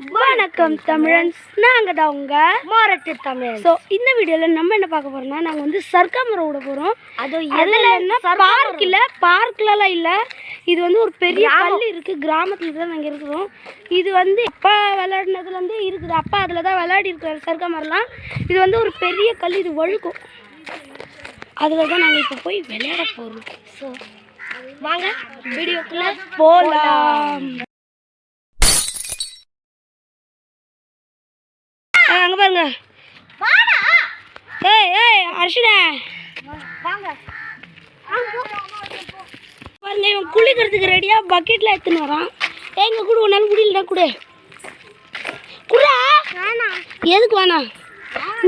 வணக்கம் தமிழன்ஸ் நாங்கள் தான் உங்க மாரட்டு தமிழ் ஸோ இந்த வீடியோவில் நம்ம என்ன பார்க்க போறோம்னா நாங்கள் வந்து சர்க்காமரம் விட போகிறோம் அது அதில் என்ன பார்க் இல்லை பார்க்லலாம் இல்லை. இது வந்து ஒரு பெரிய கல் இருக்குது கிராமத்தில் தான் நாங்கள் இருக்கிறோம். இது வந்து அப்பா விளையாடினதுலேருந்தே இருக்குது. அப்பா அதில் தான் விளையாடி இருக்கிறாரு சர்க்காமரம்லாம் இது வந்து ஒரு பெரிய கல் இது வழுக்கும். அதில் தான் நாங்கள் இப்போ போய் விளையாட போகிறோம் ஸோ வாங்க வீடியோக்குள்ள போலாம். பாருங்க ஏய் ஏய் அர்ஷனா வாங்க. பாருங்க இவன் குளிக்கிறதுக்கு ரெடியாக பக்கெட்டில் எடுத்துன்னு வரான். எங்க கூட உன்னால முடியலடா கூட. குடா எதுக்கு வேணாம்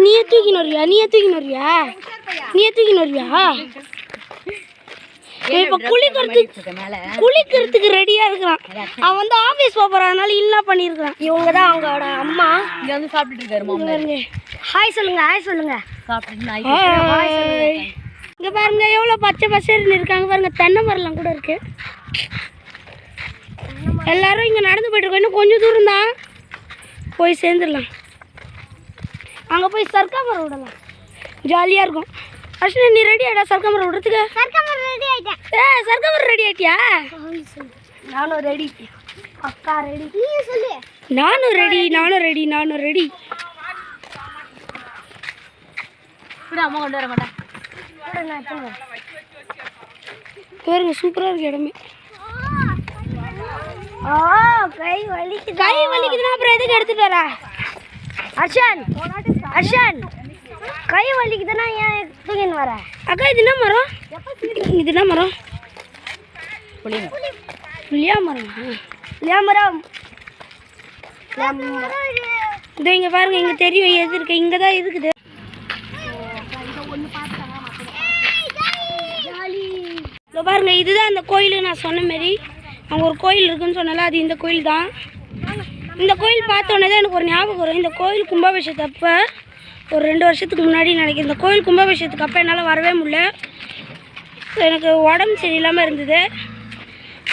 நீயே தூக்கின்னு வருவியா? நீயே தூக்கின்னு வருவியா? நீயே தூக்கின்னு வருவியா? இப்போ குளிக்கிறதுக்கு குளிக்கிறதுக்கு ரெடியாக இருக்கிறான். அவன் வந்து ஆஃபீஸ் போகிறான் அதனால இல்லா பண்ணியிருக்கிறான். இவங்க தான் அவங்களோட அம்மா. இங்க வந்து சாப்பிட்டுட்டு இருக்காரு ஹாய் சொல்லுங்க ஹாய் சொல்லுங்க. இங்க பாருங்க எவ்வளோ பச்சை பசேர்னு இருக்காங்க பாருங்க. தென்னை மரம்லாம் கூட இருக்கு. எல்லாரும் இங்க நடந்து போயிட்டு இருக்கோம். இன்னும் கொஞ்சம் தூரம் தான். போய் சேர்ந்துடலாம். அங்க போய் சர்க்கா மரம் விடலாம். ஜாலியா இருக்கும். அர்ஷனா நீ ரெடி ஆயிடா சர்க்கா மரம் விடுறதுக்கு? சர்க்கமர் ஆயிட்டேன். ஏ ரெடி ஆயிட்டியா? நானும் ரெடி அக்கா ரெடி நீ சொல்லு. நானும் ரெடி நானும் ரெடி நானும் ரெடி கூட அம்மா கொண்டு வர மாட்டேன். பாருங்க சூப்பரா இருக்கு இடமே. ஆ கை வலிக்குது? கை வலிக்குதுன்னா அப்புறம் எதுக்கு எடுத்துட்டு வரா? அர்ஷன் அர்ஷன் கை வலிக்குதுன்னா ஏன் தூக்கின்னு வர? அக்கா இது என்ன மரம்? இது என்ன மரம். புளியா மரம். லேமரம் இதோ இங்க பாருங்க இங்க தெரியும் எது இருக்கு இங்க தான் இருக்குது. இதோ பாருங்க இதுதான் அந்த கோயில் நான் சொன்ன மாதிரி அங்கே ஒரு கோயில் இருக்குன்னு சொன்னால அது இந்த கோயில் தான். இந்த கோயில் பார்த்தோன்னே தான் எனக்கு ஒரு ஞாபகம் வரும். இந்த கோயில் கும்பாபிஷேகத்து அப்போ ஒரு ரெண்டு வருஷத்துக்கு முன்னாடி நினைக்கிறேன். இந்த கோயில் கும்பாபிஷேகத்துக்கு அப்போ என்னால் வரவே முடியல. எனக்கு உடம்பு சரியில்லாமல் இருந்தது.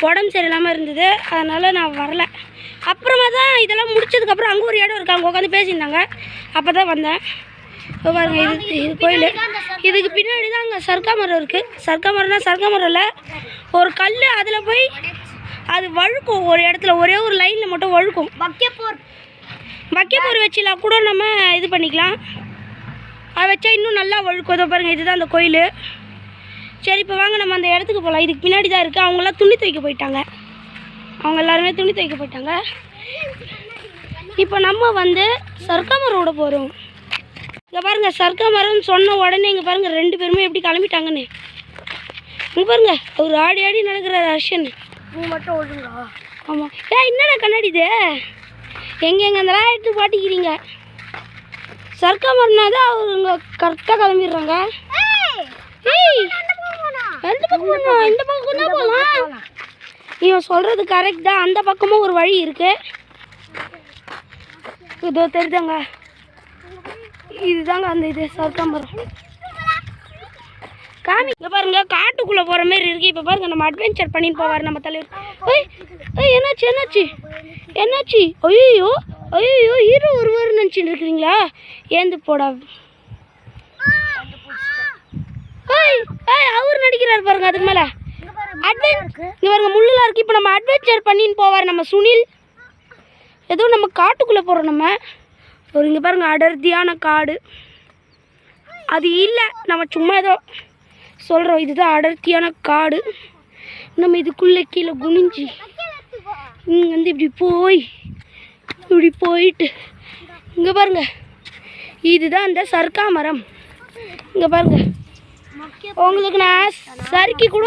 உடம்பு சரியில்லாமல் இருந்தது. அதனால் நான் வரல. அப்புறமா தான் இதெல்லாம் முடிச்சதுக்கப்புறம் அங்கே ஒரு இடம் இருக்கு. அங்கே உட்காந்து பேசியிருந்தாங்க. அப்போ தான் வந்தேன். இதோ பாருங்க இது இது கோயில். இதுக்கு பின்னாடி தான் அங்கே சர்க்கா மரம் இருக்குது சர்க்கா மரம்னா சர்க்கா மரம் இல்லை. ஒரு கல் அதில் போய் அது வழுக்கும். ஒரு இடத்துல ஒரே ஒரு லைனில் மட்டும் வழுக்கும். பக்கெப்பூர் வைக்கப்போர் வச்சிலாம் கூட நம்ம இது பண்ணிக்கலாம். அதை வச்சா இன்னும் நல்லா வழுக்கும். இதோ பாருங்க இதுதான் அந்த கோயில். சரி இப்போ வாங்க நம்ம அந்த இடத்துக்கு போகலாம் இதுக்கு பின்னாடி தான் இருக்குது அவங்களாம் துணி துவைக்க போயிட்டாங்க. அவங்க எல்லாருமே துணி துவைக்க போயிட்டாங்க. இப்போ நம்ம வந்து சர்க்காமரம் விட போகிறோம் இங்கே பாருங்க சர்க்காமரம்னு சொன்ன உடனே இங்கே பாருங்க ரெண்டு பேருமே எப்படி கிளம்பிட்டாங்கன்னு. இங்கே பாருங்க அவர் ஆடி ஆடி நடக்கிறார் அர்ஷன் நீ மட்டும் ஒழுங்கா ஆமாம் ஏ என்னடா கண்ணாடி இது? எங்கே எங்கே அதெல்லாம் எடுத்து மாட்டிக்கிறீங்க சர்க்கா மரம்னா தான் அவங்க கரெக்டாக கிளம்பிடுறாங்க. ஏய் எந்த பக்கம் போகணும் இந்த பக்கம் தான் போகலாம் இவன் சொல்கிறது கரெக்ட் தான். அந்த பக்கமும் ஒரு வழி இருக்கு. இதோ தெரிஞ்சாங்க. இதுதாங்க அந்த இது சர்க்கம்பரம். காமி இங்கே பாருங்க காட்டுக்குள்ளே போகிற மாதிரி இருக்கு. இப்போ பாருங்க நம்ம அட்வென்ச்சர் பண்ணின்னு போவார் நம்ம தலைவர். ஓய் ஏய் என்னாச்சு என்னாச்சு? என்னாச்சு? ஐயோ ஐயோ ஹீரோ ஒருவர் நினச்சிட்டு இருக்கிறீங்களா ஏந்து போடா ஏய் ஏய் நடிக்கிறார் பாருங்க அதுக்கு மேல. இங்க பாருங்க முள்ளுலாம் இருக்கு. இப்போ நம்ம அட்வென்ச்சர் பண்ணின்னு போவார் நம்ம சுனில். ஏதோ நம்ம காட்டுக்குள்ள போறோம் நம்ம. ஒரு இங்க பாருங்க அடர்த்தியான காடு. அது இல்லை நம்ம சும்மா ஏதோ சொல்கிறோம் இதுதான் அடர்த்தியான காடு. நம்ம இதுக்குள்ளே கீழே குனிஞ்சு இங்கே வந்து இப்படி போய் இப்படி போயிட்டு இங்கே பாருங்க. இதுதான் அந்த சர்க்கா மரம். இங்கே பாருங்க. உங்களுக்கு நான் சறுக்கி கூட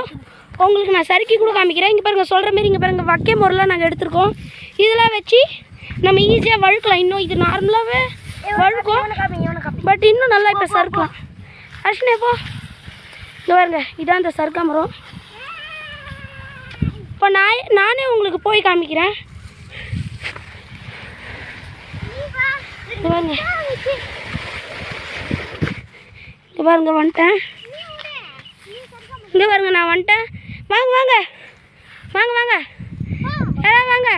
உங்களுக்கு நான் சறுக்கி கூட காமிக்கிறேன். இங்கே பாருங்கள் சொல்கிற மாரி இங்கே பாருங்க வக்கை முறைலாம் நாங்கள் எடுத்துருக்கோம். இதெல்லாம் வச்சு நம்ம ஈஸியாக வழுக்கலாம். இன்னும் இது நார்மலாகவே வழுக்கும். பட் இன்னும் நல்லா இப்போ சறுக்கலாம். அர்ஷனே போ. இந்த பாருங்க இதான் இந்த சறுக்கா மரம் இப்போ நான் நானே உங்களுக்கு போய் காமிக்கிறேன். இங்க பாருங்க. இங்கே பாருங்க வந்துட்டேன். இங்கே பாருங்க நான் வந்துட்டேன். வாங்க வாங்க. வாங்க வாங்க. யாராவது வாங்க.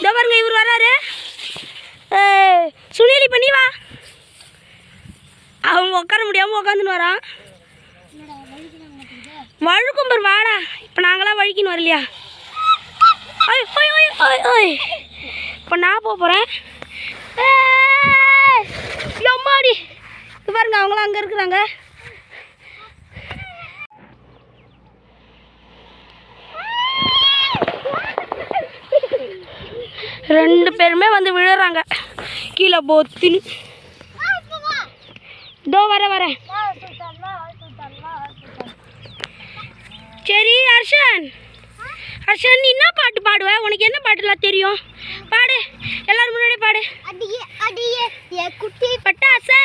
இதோ பாருங்க இவர் வராரு. சுனில் பண்ணி வா. அவன் உட்கார முடியாமல் உட்காந்துன்னு வரான். வழுக்கும் பாரு வாடா. இப்போ நாங்களாம் வழுக்கின்னு வரலையா? ஓய் ஓய் இப்போ நான் போக போகிறேன் எம்மாடி. பாருங்க அவங்களாம் அங்கே இருக்கிறாங்க. ரெண்டு பேருமே வந்து விழுறாங்க. கீழே போத்தின்னு இதோ வர வரேன் சரி ஹர்ஷன். ஹர்ஷன் நீ என்ன பாட்டு பாடுவ? உனக்கு என்ன பாட்டுலாம் தெரியும்? பாடு. எல்லாரும் முன்னாடி பாடு. அடியே அடியே ஏ குட்டி பட்டாசு.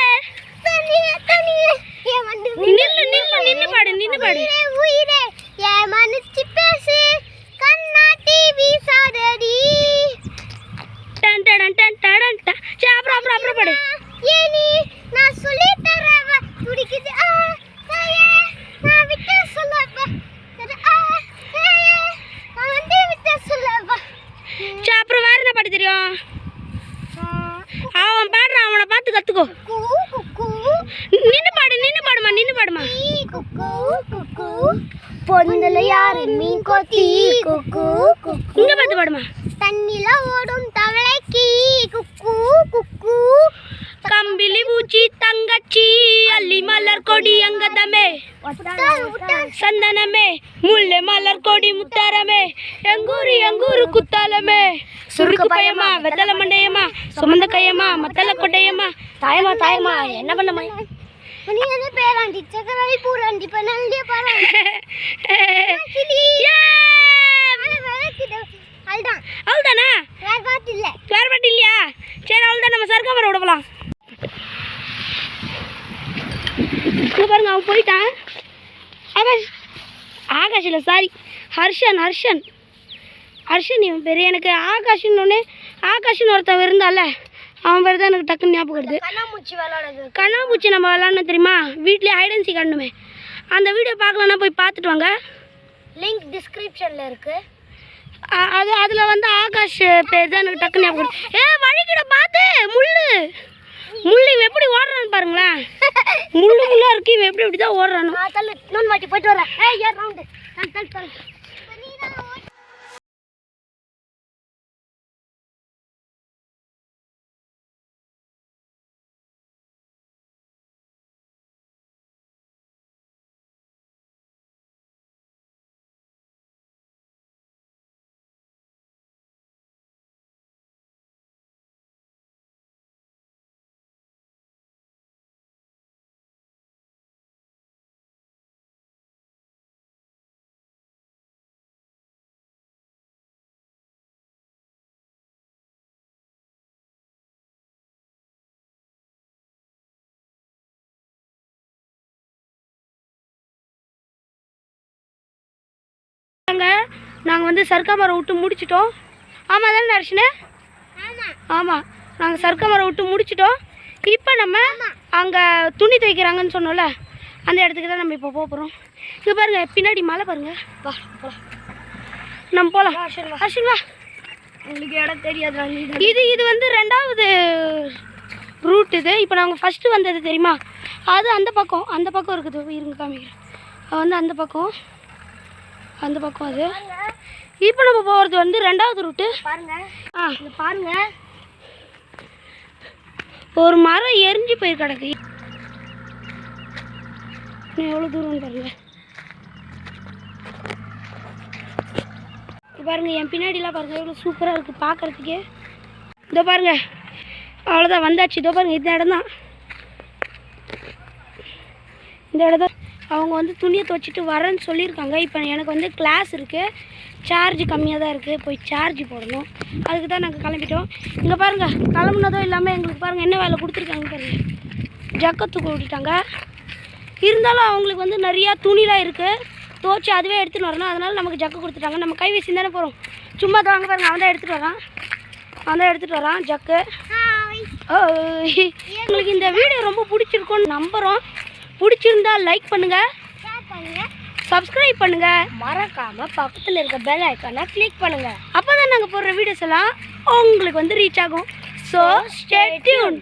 நில்லு நில்லு நின்னு பாடு நின்னு பாடு. மனுச்சு பேசு. கண்ணா டிவி சாதடி. டன் டன் டன் டன் டன் சரி அப்புறம் அப்புறம் அப்புறம் பாடு. ஏனி நான் சொல்லி தரவ துடிக்குது. ஆ தாயே நான் விட்டு சொல்லவா ஆ தாயே நான் வந்து விட்டு சொல்லவா சரி அப்புறம் வேற என்ன பாட்டு தெரியும்? அவன் பாடுறான் அவனை பார்த்து கற்றுக்கோ கூ குக்கு. நின்னு பாடு நின்னு பாடுமா நின்னு பாடுமா பொந்தல யாரு மீன் கொத்தி. குக்கு இங்க பார்த்து பாடுமா தண்ணில ஓடும் தவளைக்கு குக்கு குக்கு கம்பிலி பூச்சி தங்கச்சி அள்ளி மலர் கொடி அங்கதமே. சந்தனமே முல்லை மலர் கொடி முத்தாரமே எங்கூரு எங்கூரு குத்தாலமே. சுருக்கு பயமா வெத்தல மண்டையம்மா சுமந்த கையம்மா மத்தல கொட்டையம்மா. தாயமா தாயமா என்ன பண்ணமா பேராண்டி சக்கராடி பூராண்டி அதுதான் அவ்வளோதானா வேற பாட்டு இல்லையா? சரி அவ்வளோதான் நம்ம சர்க்கா மரம் விடலாம் இங்க பாருங்க அவன் போயிட்டான் ஆகாஷ் ஆகாஷ் இல்லை சாரி ஹர்ஷன் ஹர்ஷன். ஹர்ஷன் இவன் பேர். எனக்கு ஆகாஷ்னு ஒன்று ஆகாஷ்னு ஒருத்தன் இருந்தால அவன் பேர் தான் எனக்கு டக்குன்னு ஞாபகம் வருது. கண்ணாமூச்சி விளையாடுறது. கண்ணாமூச்சி நம்ம விளாட்ணும் தெரியுமா? வீட்லேயே ஹைடன்சி காணுமே அந்த வீடியோ பார்க்கலன்னா போய் பார்த்துட்டு வாங்க. லிங்க் டிஸ்கிரிப்ஷன்ல இருக்கு. அ- அது அதில் வந்து ஆகாஷ் பேர் தான் எனக்கு டக்குன்னு ஞாபகம். ஏ வழிக்கிட பார்த்து முள்ளு. முள்ளு இவன் எப்படி ஓடுறான்னு பாருங்களேன். முள்ளு முள்ளா இருக்கு இவன் எப்படி இப்படி தான் ஓடுறானோ. நான் தள்ளு. இன்னொன்று வாட்டி போயிட்டு வரேன். ஏய் ஏ ரவுண்டு நான் தள்ளு தள்ளு. நாங்கள் வந்து சர்க்கா மரம் விட்டு முடிச்சிட்டோம். ஆமாம் தானே நர்ஷனு ஆமா. ஆமாம் நாங்கள் சர்க்கா மரம் விட்டு முடிச்சிட்டோம். இப்போ நம்ம அங்கே துணி துவைக்கிறாங்கன்னு சொன்னோம்ல அந்த இடத்துக்கு தான் நம்ம இப்போ போக போகிறோம் இங்கே பாருங்க பின்னாடி மலை பாருங்க. வா போகலாம் நம்ம போகலாம் அர்ஷன் வா உங்களுக்கு இடம் தெரியாது இது இது வந்து ரெண்டாவது ரூட் இது. இப்போ நாங்கள் ஃபஸ்ட்டு வந்தது தெரியுமா? அது அந்த பக்கம் அந்த பக்கம் இருக்குது. இருங்க காமிக்கிறேன். வந்து அந்த பக்கம். அந்த பக்கம் அது. இப்போ நம்ம போகிறது வந்து ரெண்டாவது ரூட்டு. பாருங்க. ஆ. பாருங்க. ஒரு மரம் எரிஞ்சு போய் கிடக்கு எவ்வளோ தூரம் பாருங்க இங்க பாருங்க என் பின்னாடிலாம் பாருங்க எவ்வளோ சூப்பராக இருக்குது பார்க்கறதுக்கே. இதோ பாருங்க அவ்வளோதான் வந்தாச்சு. இதோ பாருங்க இந்த இடம் தான். இந்த இடம் தான். அவங்க வந்து துணியை துவைச்சிட்டு வரேன்னு சொல்லியிருக்காங்க. இப்போ எனக்கு வந்து கிளாஸ் இருக்குது சார்ஜ் கம்மியாக தான் இருக்குது போய் சார்ஜ் போடணும். அதுக்கு தான் நாங்கள் கிளம்பிட்டோம். இங்கே பாருங்கள் கிளம்புனதும் இல்லாமல் எங்களுக்கு பாருங்கள் என்ன வேலை கொடுத்துருக்காங்க பாருங்கள் ஜக்கத்துக்கு விட்டுட்டாங்க இருந்தாலும் அவங்களுக்கு வந்து நிறையா துணிலாம் இருக்குது துவைச்சி அதுவே எடுத்துன்னு வரணும். அதனால நமக்கு ஜக்கு கொடுத்துட்டாங்க. நம்ம கை வீசி தானே போகிறோம் சும்மா தான் வாங்க பாருங்கள் அவன் தான் எடுத்துகிட்டு வரான். அவன் தான் எடுத்துகிட்டு வரான் ஜக்கு. உங்களுக்கு இந்த வீடியோ ரொம்ப பிடிச்சிருக்கும்னு நம்புகிறோம் பிடிச்சிருந்தா லைக் பண்ணுங்க. சப்ஸ்கிரைப் பண்ணுங்கள் மறக்காம பக்கத்துல இருக்க பெல் ஐக்கானை கிளிக் பண்ணுங்க. அப்போ தான் நாங்கள் போடுற வீடியோஸ் எல்லாம் உங்களுக்கு வந்து ரீச் ஆகும். So stay tune